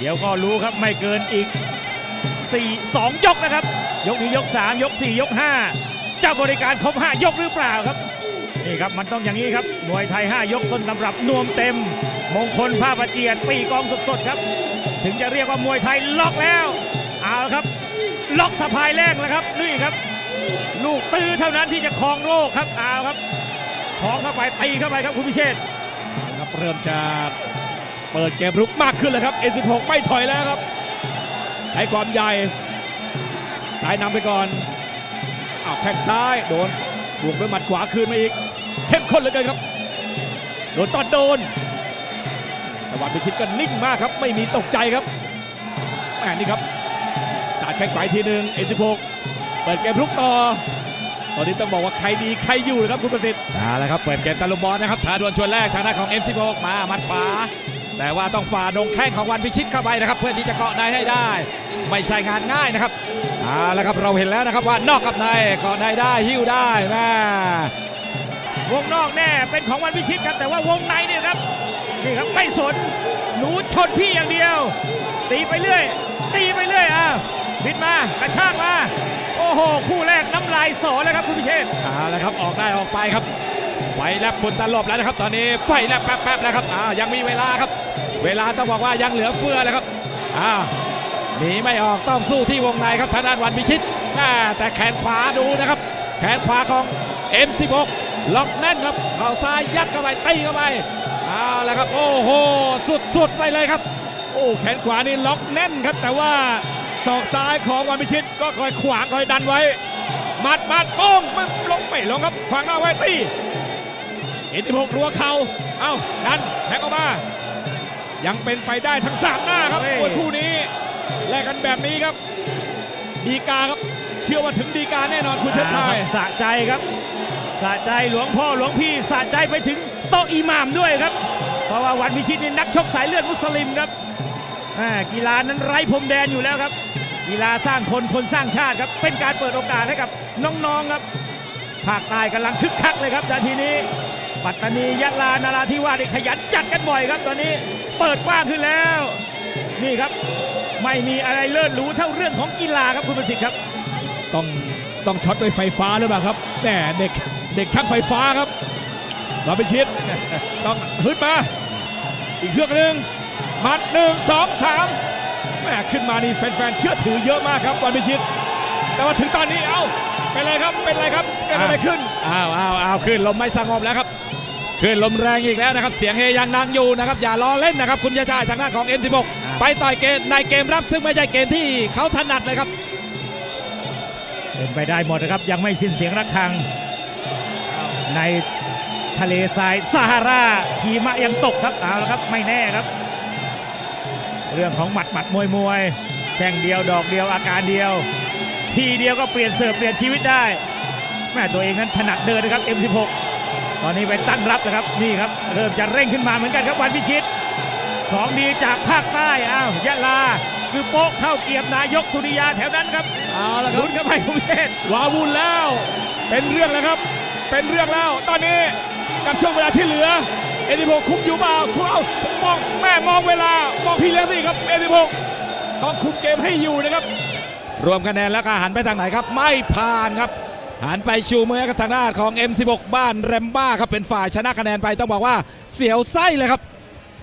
เดี๋ยวก็รู้ครับไม่เกินอีก 4 2 ยกนะครับ ยกนี้ยก 3 ยก 4 ยก 5 เจ้าบริการครบ 5 ยกหรือเปล่าครับ นี่ครับมันต้องอย่างนี้ครับมวยไทย 5 ยกต้นตำรับนวมเต็ม มงคลผ้าประเจียดปีกองสดๆครับ ถึงจะเรียกว่ามวยไทยล็อกแล้ว เอาครับ ล็อกสะพายแรกแล้วครับนี่ครับ ลูกตื้อเท่านั้นที่จะครองโลกครับเอาครับคลองเข้าไปตีเข้าไปครับคุณพิเชษฐครับเริ่มจะ เปิดเกมรุกมากขึ้นแล้วครับ N16 ไม่ถอยแล้วครับ ใช้ความใหญ่ซ้ายนำไปก่อนอ้าวแข้งซ้ายโดนบวกด้วยหมัดขวาคืนมาอีก เข้มข้นเหลือเกินครับ โดนตอดโดนแต่วันพิชิตก็นิ่งมากครับ ไม่มีตกใจครับแหมนี่ครับ สาดแข้งขวาทีหนึ่ง N16 เปิดเกมรุกต่อตอนนี้ต้องบอกว่าใครดีใครอยู่เลยครับคุณประสิทธิ์เอาละครับเปิดเกมตะลุมบอลนะครับท้าดวลชวนแรกทางด้านของ M16 มาหมัดขวา แต่ว่าต้องฝ่าดงแข้งของวันพิชิตเข้าไปนะครับ เพื่อที่จะเกาะในให้ได้ ไม่ใช่งานง่ายนะครับเอาละครับเราเห็นแล้วนะครับว่านอกกับในเกาะในได้หิ้วได้นะวงนอกแน่เป็นของวันพิชิตครับแต่ว่าวงในเนี่ยครับนี่ครับไม่สนหนูชนพี่อย่างเดียว ตีไปเรื่อย ตีไปเรื่อยอะบิดมากระชากมา โอ้โห คู่แรกน้ำลายสอแล้วครับคุณพิเชษฐ์เอาละครับออกได้ออกไปครับ ไฟแลบฝุ่นตลบแล้วนะครับ ตอนนี้ไฟแลบแป๊บๆแล้วครับอ่ายังมีเวลาครับ เวลาต้องบอกว่ายังเหลือเฟือเลยครับอ่าหนีไม่ออกต้องสู้ที่วงในครับทางด้านวันพิชิตอ่าแต่แขนขวาดูนะครับ แขนขวาของ M16 ล็อกแน่นครับเข่าซ้ายยัดเข้าไปตีเข้าไปเอาละครับ โอ้โหสุดๆไปเลยครับ โอ้แขนขวานี่ล็อกแน่นครับ แต่ว่าศอกซ้ายของวันพิชิตก็คอยขวางคอยดันไว้มัดมัดโป้งไม่ลงไม่ลงครับขวางหน้าไว้ตี เอ็นที่หกรัวเข่าเอ้าดันแทงออกมา ยังเป็นไปได้ทั้งสามหน้าครับมวยคู่นี้แลกกันแบบนี้ครับ ดีกาครับ เชื่อว่าถึงดีกาแน่นอนคุณเชิดชัยสะใจครับสะใจหลวงพ่อหลวงพี่สะใจไปถึงโต๊ะอิหม่ามด้วยครับ เพราะว่าวันพิชิตนี่นักชกสายเลือดมุสลิมครับอ่ากีฬานั้นไร้พรมแดนอยู่แล้วครับ กีฬาสร้างคนคนสร้างชาติครับ เป็นการเปิดโอกาสให้กับน้องๆครับภาคใต้กำลังคึกคักเลยครับนาทีนี้ ปัตตานียะลานาราธิวาสนี่ขยันจัดกันบ่อยครับ ตอนนี้เปิดกว้างขึ้นแล้ว นี่ครับไม่มีอะไรเลิศหรูเท่าเรื่องของกีฬาครับคุณประสิทธิ์ครับ ต้องต้องช็อตด้วยไฟฟ้าหรือเปล่าครับแต่เด็กเด็กช่างไฟฟ้าครับวันพิชิตต้องฮึดมา อีกเครื่องหนึ่งมัดหนึ่งสองสามแม่ขึ้นมานี่แฟนๆเชื่อถือเยอะมากครับวันพิชิต แต่ว่าถึงตอนนี้เอ้าเป็นไรครับเป็นไรครับ กิดอะไรขึ้นอ้าวอ้าวอ้าวขึ้นลมไม่สงบแล้วครับขึ้นลมแรงอีกแล้วนะครับ เสียงเฮยังดังอยู่นะครับ อย่าล้อเล่นนะครับ คุณชาชายทางด้านของ M16 ไปต่อยเกมในเกมรับซึ่งไม่ใช่เกมที่เขาถนัดเลยครับ เป็นไปได้หมดนะครับ ยังไม่สิ้นเสียงระฆัง ในทะเลทรายซาฮาราหิมะยังตกครับเอาละครับไม่แน่ครับ เรื่องของหมัดหมัดมวยมวยแข่งเดียวดอกเดียวอาการเดียว ทีเดียวก็เปลี่ยนเสิร์ฟเปลี่ยนชีวิตได้ แม่ตัวเองนั้นถนัดเดินนะครับ M16 ตอนนี้ไปตั้งรับนะครับนี่ครับเริ่มจะเร่งขึ้นมาเหมือนกันครับวันพิชิตของดีจากภาคใต้อ้าวยะลาคือโป๊ะเข้าเกียบนายกสุริยาแถวนั้นครับเอาละครับลุ้นกันไปคุณเพชรวาวุ่นแล้ว เป็นเรื่องแล้วครับ เป็นเรื่องแล้ว ตอนนี้กับช่วงเวลาที่เหลือเอดิโบคุมอยู่เปล่าคุมเอามองแม่มองเวลามองพี่เลี้ยงสิครับเอดิโบต้องคุมเกมให้อยู่นะครับ รวมคะแนนแล้วก็หันไปทางไหนครับ ไม่ผ่านครับ หันไปชูมือกับทางด้านของ M16 บ้านแรมบ้าครับเป็นฝ่ายชนะคะแนนไปต้องบอกว่าเสียวไส้เลยครับ